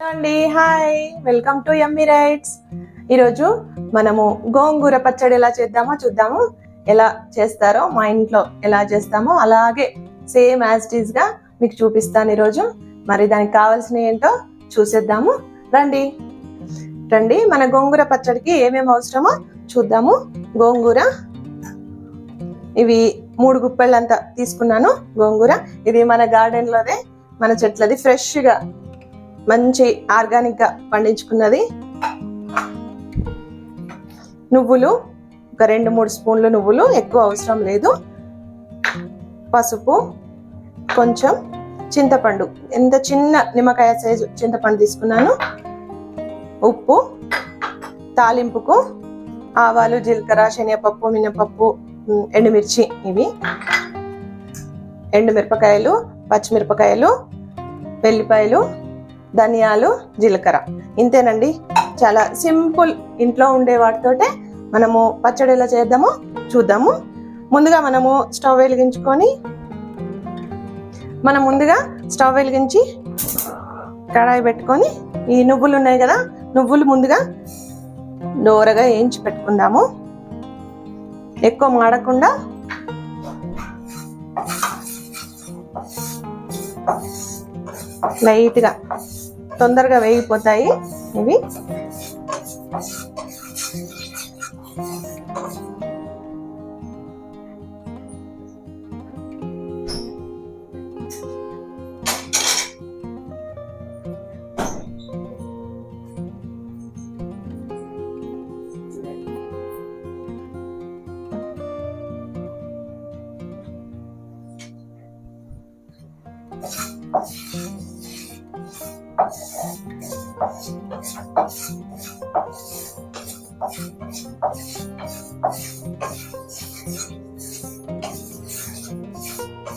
అండి hi. Welcome to Emmy writes. ఈరోజు మనము గోంగూర పచ్చడి ఎలా చేద్దామో చూద్దాము. ఎలా చేస్తారో మా ఇంట్లో ఎలా చేస్తామో అలాగే సేమ్ యాజ్ ఇట్ ఈస్గా మీకు చూపిస్తాను ఈరోజు. మరి దానికి కావాల్సిన ఏంటో చూసేద్దాము. రండి. రండి మన గోంగూర పచ్చడికి ఏమేమి అవసరమో చూద్దాము. గోంగూర. ఇవి మూడు గుప్పెళ్ళంతా తీసుకున్నాను గోంగూర. ఇది మన గార్డెన్లోనే మన చెట్లది ఫ్రెష్గా మంచి ఆర్గానిక్గా పండించుకున్నది. నువ్వులు ఒక రెండు మూడు స్పూన్లు నువ్వులు ఎక్కువ అవసరం లేదు. పసుపు కొంచెం చింతపండు. ఎంత చిన్న నిమ్మకాయ సైజు చింతపండు తీసుకున్నాను. ఉప్పు తాలింపుకు ఆవాలు జీలకర్ర శనగపప్పు మినపప్పు ఎండుమిర్చి ఇవి. ఎండుమిరపకాయలు పచ్చిమిరపకాయలు వెల్లిపాయలు ధనియాలు జీలకర్ర. ఇంతేనండి. చాలా సింపుల్ ఇంట్లో ఉండే వాటితోటే మనము పచ్చడి ఎలా చేద్దామో చూద్దాము. ముందుగా మనము స్టవ్ వెలిగించుకొని మనం ముందుగా స్టవ్ వెలిగించి కడాయి పెట్టుకొని ఈ నువ్వులు ఉన్నాయి కదా నువ్వులు ముందుగా దోరగా వేయించి పెట్టుకుందాము. ఎక్కువ మాడకుండా లైట్గా తొందరగా వేగిపోతాయి. ఇవి.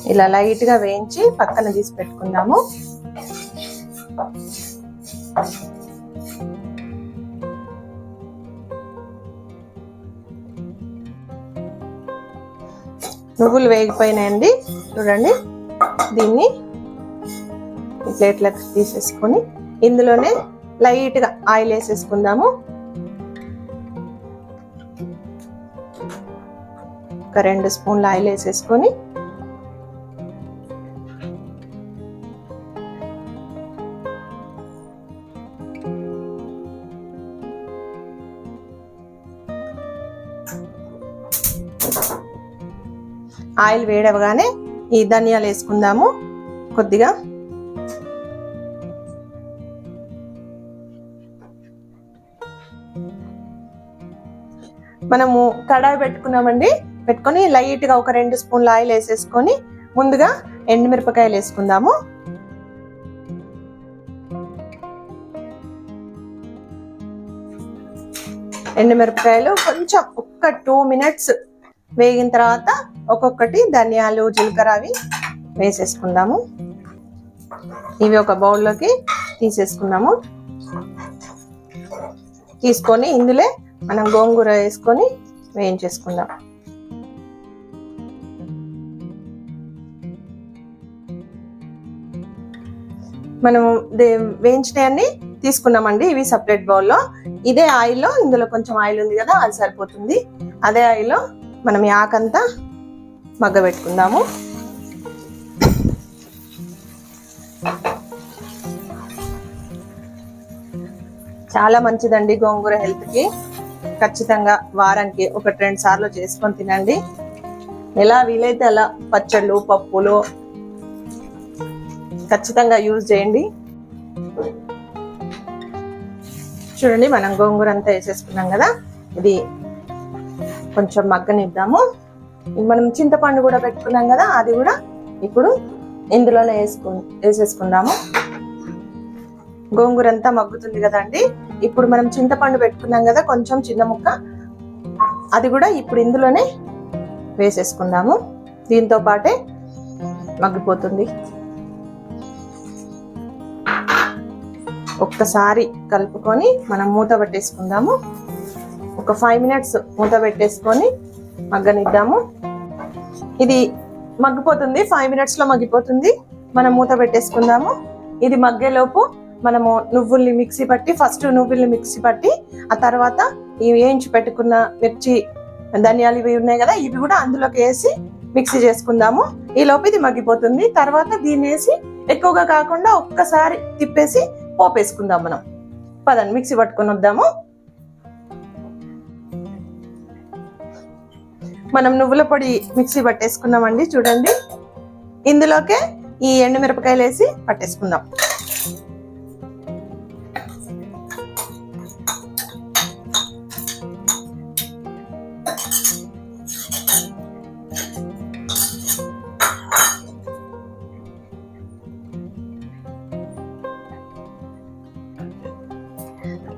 ఇలా లైట్గా వేయించి పక్కన తీసి పెట్టుకుందాము. నువ్వులు వేగిపోయినాయండి. చూడండి. దీన్ని ప్లేట్లకు తీసేసుకొని ఇందులోనే లైట్గా ఆయిల్ వేసేసుకుందాము. ఒక రెండు స్పూన్లు ఆయిల్ వేసేసుకొని ఆయిల్ వేడవగానే ఈ ధనియాలు వేసుకుందాము కొద్దిగా. మనము కడాయి పెట్టుకున్నామండి. పెట్టుకొని లైట్గా ఒక రెండు స్పూన్ల ఆయిల్ వేసేసుకొని ముందుగా ఎండుమిరపకాయలు వేసుకుందాము. ఎండుమిరపకాయలు కొంచెం ఒక్క టూ మినిట్స్ వేగిన తర్వాత ఒక్కొక్కటి ధనియాలు జీలకర్ర అవి వేసేసుకుందాము. ఇవి ఒక బౌల్లోకి తీసేసుకుందాము. తీసుకొని ఇందులో మనం గోంగూర వేసుకొని వేయించేసుకుందాం. మనం వేయించినవన్నీ తీసుకున్నామండి ఇవి సపరేట్ బౌల్లో ఇదే ఆయిల్లో ఇందులో కొంచెం ఆయిల్ ఉంది కదా అది సరిపోతుంది. అదే ఆయిల్లో మనం ఈ ఆకంతా మగ్గబెట్టుకుందాము. చాలా మంచిదండి గోంగూర హెల్త్కి ఖచ్చితంగా వారానికి ఒక రెండు సార్లు చేసుకొని తినండి. ఎలా వీలైతే అలా పచ్చళ్ళు పప్పులు ఖచ్చితంగా యూజ్ చేయండి. చూడండి మనం గోంగూర అంతా వేసేసుకున్నాం కదా. ఇది కొంచెం మగ్గనిద్దాము. మనం చింతపండు కూడా పెట్టుకున్నాం కదా అది కూడా ఇప్పుడు ఇందులోనే వేసుకు వేసేసుకుందాము. గోంగూర అంతా మగ్గుతుంది కదండి ఇప్పుడు మనం చింతపండు పెట్టుకున్నాం కదా కొంచెం చిన్న ముక్క. అది కూడా ఇప్పుడు ఇందులోనే వేసేసుకుందాము. దీంతో పాటే మగ్గిపోతుంది. ఒక్కసారి కలుపుకొని మనం మూత పెట్టేసుకుందాము. ఒక ఫైవ్ మినిట్స్ మూత పెట్టేసుకొని మగ్గనిద్దాము. ఇది మగ్గిపోతుంది ఫైవ్ మినిట్స్లో మగ్గిపోతుంది. మనం మూత పెట్టేసుకుందాము. ఇది మగ్గేలోపు మనము నువ్వుల్ని మిక్సీ పట్టి ఫస్ట్ నువ్వుల్ని మిక్సీ పట్టి ఆ తర్వాత ఇవి వేయించి పెట్టుకున్న మిర్చి ధనియాలు ఇవి ఉన్నాయి కదా ఇవి కూడా అందులోకి వేసి మిక్సీ చేసుకుందాము. ఈ లోపు ఇది మగ్గిపోతుంది. తర్వాత దీన్ని వేసి ఎక్కువగా కాకుండా ఒక్కసారి తిప్పేసి పోపు వేసుకుందాం మనం. పదండి మిక్సీ పట్టుకొని వద్దాము మనం నువ్వుల పొడి మిక్సీ పట్టేసుకున్నామండి చూడండి. ఇందులోకే ఈ ఎండుమిరపకాయలు వేసి పట్టేసుకుందాం.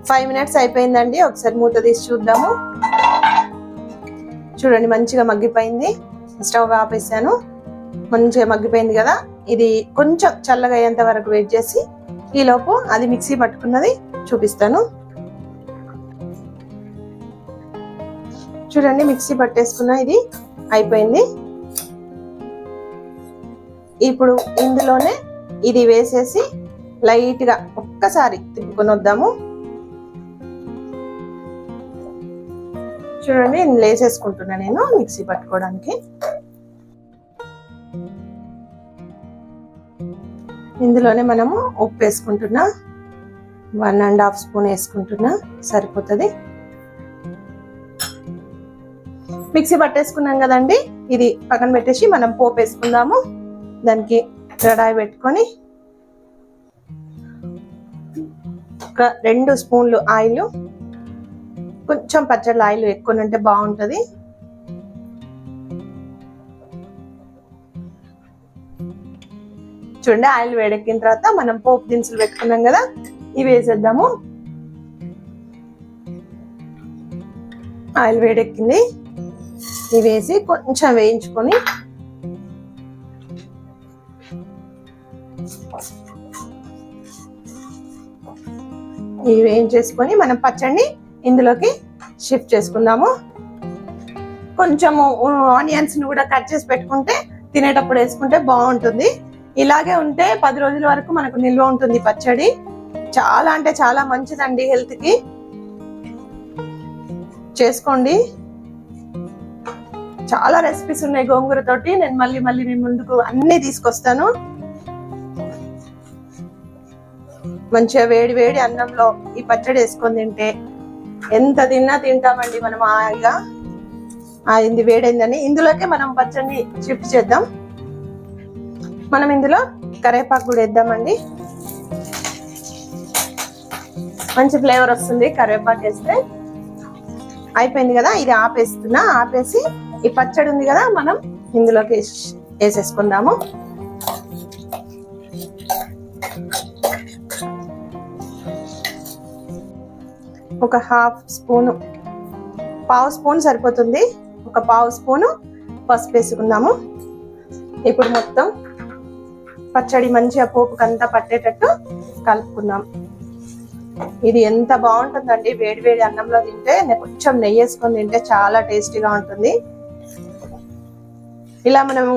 ఫైవ్ మినిట్స్ అయిపోయిందండి. ఒకసారి మూత తీసి చూద్దాము. చూడండి మంచిగా మగ్గిపోయింది. స్టవ్ ఆపేసాను. మంచిగా మగ్గిపోయింది కదా? ఇది కొంచెం చల్లగా అయ్యేంత వరకు వెయిట్ చేసి ఈలోపు అది మిక్సీ పట్టుకున్నది చూపిస్తాను. చూడండి మిక్సీ పట్టేసుకున్న ఇది అయిపోయింది. ఇప్పుడు ఇందులోనే ఇది వేసేసి లైట్గా ఒక్కసారి తిప్పుకొని వద్దాము. చూడండి నేను వేసేసుకుంటున్నా నేను మిక్సీ పట్టుకోవడానికి. ఇందులోనే మనము ఉప్పు వేసుకుంటున్నా. వన్ అండ్ హాఫ్ స్పూన్ వేసుకుంటున్నా. సరిపోతుంది. మిక్సీ పట్టేసుకున్నాం కదండి. ఇది పక్కన పెట్టేసి మనం పోపు వేసుకుందాము. దానికి కడాయి పెట్టుకొని ఒక రెండు స్పూన్లు ఆయిల్ కొంచెం పచ్చళ్ళ ఆయిల్ ఎక్కువ ఉంటే బాగుంటుంది. చూడండి ఆయిల్ వేడెక్కిన తర్వాత మనం పోపు దినుసులు పెట్టుకున్నాం కదా ఇవి వేసేద్దాము. ఆయిల్ వేడెక్కింది. ఇవి వేసి కొంచెం వేయించుకొని ఇవి వేయించేసుకొని మనం పచ్చడిని ఇందులోకి షిఫ్ట్ చేసుకుందాము. కొంచెము ఆనియన్స్ని కూడా కట్ చేసి పెట్టుకుంటే తినేటప్పుడు వేసుకుంటే బాగుంటుంది. ఇలాగే ఉంటే పది రోజుల వరకు మనకు నిల్వ ఉంటుంది పచ్చడి. చాలా అంటే చాలా మంచిదండి హెల్త్కి చేసుకోండి. చాలా రెసిపీస్ ఉన్నాయి గోంగూర తోటి. నేను మళ్ళీ మళ్ళీ మీ ముందుకు అన్ని తీసుకొస్తాను. మంచిగా వేడి వేడి అన్నంలో ఈ పచ్చడి వేసుకొని తింటే ఎంత తిన్నా తింటామండి మనం హాయిగా. ఇది వేడైందని. ఇందులోకే మనం పచ్చడిని షిఫ్ట్ చేద్దాం. మనం ఇందులో కరేపాకు కూడా వేద్దామండి. మంచి ఫ్లేవర్ వస్తుంది కరివేపాకు వేస్తే. అయిపోయింది కదా? ఇది ఆపేస్తున్నా. ఆపేసి ఈ పచ్చడి ఉంది కదా? మనం ఇందులోకి వేసేసుకుందాము. ఒక హాఫ్ స్పూను పావు స్పూన్ సరిపోతుంది. ఒక పావు స్పూను పసుపు వేసుకుందాము. ఇప్పుడు మొత్తం పచ్చడి మంచిగా పోపుకంతా పట్టేటట్టు కలుపుకుందాం. ఇది ఎంత బాగుంటుందండి. వేడి వేడి అన్నంలో తింటే కొంచెం నెయ్యి వేసుకొని తింటే చాలా టేస్టీగా ఉంటుంది. ఇలా మనము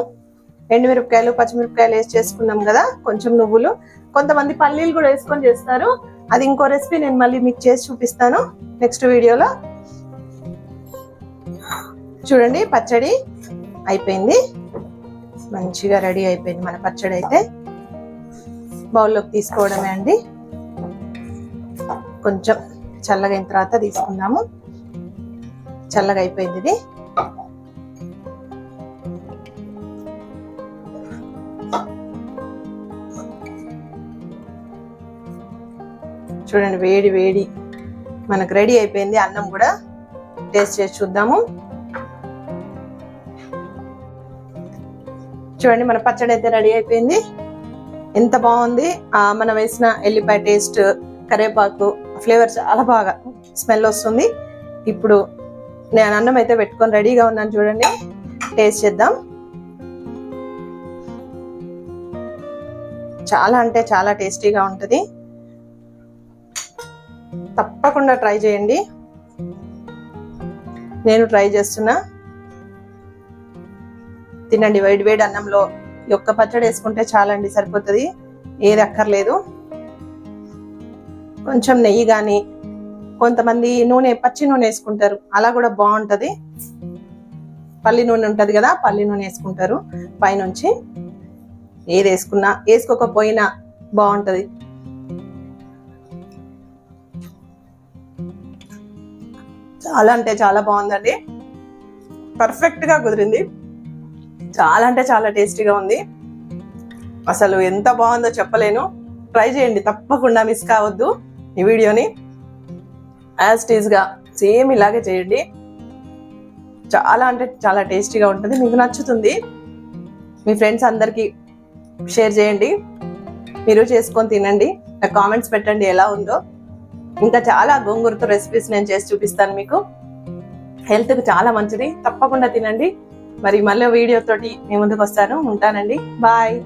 ఎండుమిరపకాయలు పచ్చిమిరపకాయలు వేసి చేసుకున్నాం కదా కొంచెం నువ్వులు. కొంతమంది పల్లీలు కూడా వేసుకొని చేస్తారు. అది ఇంకో రెసిపీ నేను మళ్ళీ మీకు చేసి చూపిస్తాను నెక్స్ట్ వీడియోలో. చూడండి పచ్చడి అయిపోయింది. మంచిగా రెడీ అయిపోయింది మన పచ్చడి అయితే. బౌల్లోకి తీసుకోవడమే అండి. కొంచెం చల్లగా అయిన తర్వాత తీసుకుందాము. చల్లగా అయిపోయింది ఇది. చూడండి వేడి వేడి. మనకు రెడీ అయిపోయింది. అన్నం కూడా టేస్ట్ చేసి చూద్దాము. చూడండి మన పచ్చడి అయితే రెడీ అయిపోయింది. ఎంత బాగుంది. మనం వేసిన ఎల్లిపాయ టేస్ట్ కరివేపాకు ఫ్లేవర్ చాలా బాగా స్మెల్ వస్తుంది. ఇప్పుడు నేను అన్నం అయితే పెట్టుకొని రెడీగా ఉన్నాను చూడండి. టేస్ట్ చేద్దాం. చాలా అంటే చాలా టేస్టీగా ఉంటుంది. తప్పకుండా ట్రై చేయండి. నేను ట్రై చేస్తున్నా. తినండి వేడి వేడి అన్నంలో ఈ ఒక్క పచ్చడి వేసుకుంటే చాలండి సరిపోతుంది. ఏది అక్కర్లేదు. కొంచెం నెయ్యి కానీ కొంతమంది నూనె పచ్చి నూనె వేసుకుంటారు. అలా కూడా బాగుంటుంది. పల్లి నూనె ఉంటుంది కదా పల్లి నూనె వేసుకుంటారు. పైనుంచి ఏది వేసుకున్నా వేసుకోకపోయినా బాగుంటుంది. చాలా అంటే చాలా బాగుందండి. పర్ఫెక్ట్గా కుదిరింది. చాలా అంటే చాలా టేస్టీగా ఉంది. అసలు ఎంత బాగుందో చెప్పలేను. ట్రై చేయండి తప్పకుండా మిస్ కావద్దు ఈ వీడియోని. యాజ్ టీజ్గా సేమ్ ఇలాగే చేయండి. చాలా అంటే చాలా టేస్టీగా ఉంటుంది మీకు నచ్చుతుంది. మీ ఫ్రెండ్స్ అందరికీ షేర్ చేయండి. మీరు చేసుకొని తినండి. నాకు కామెంట్స్ పెట్టండి ఎలా ఉందో. ఇంకా చాలా గోంగూరతో రెసిపీస్ నేను చేసి చూపిస్తాను మీకు. హెల్త్కి చాలా మంచిది. తప్పకుండా తినండి. మరి మళ్ళీ వీడియో తోటి మీ ముందుకు వస్తాను. ఉంటానండి. బాయ్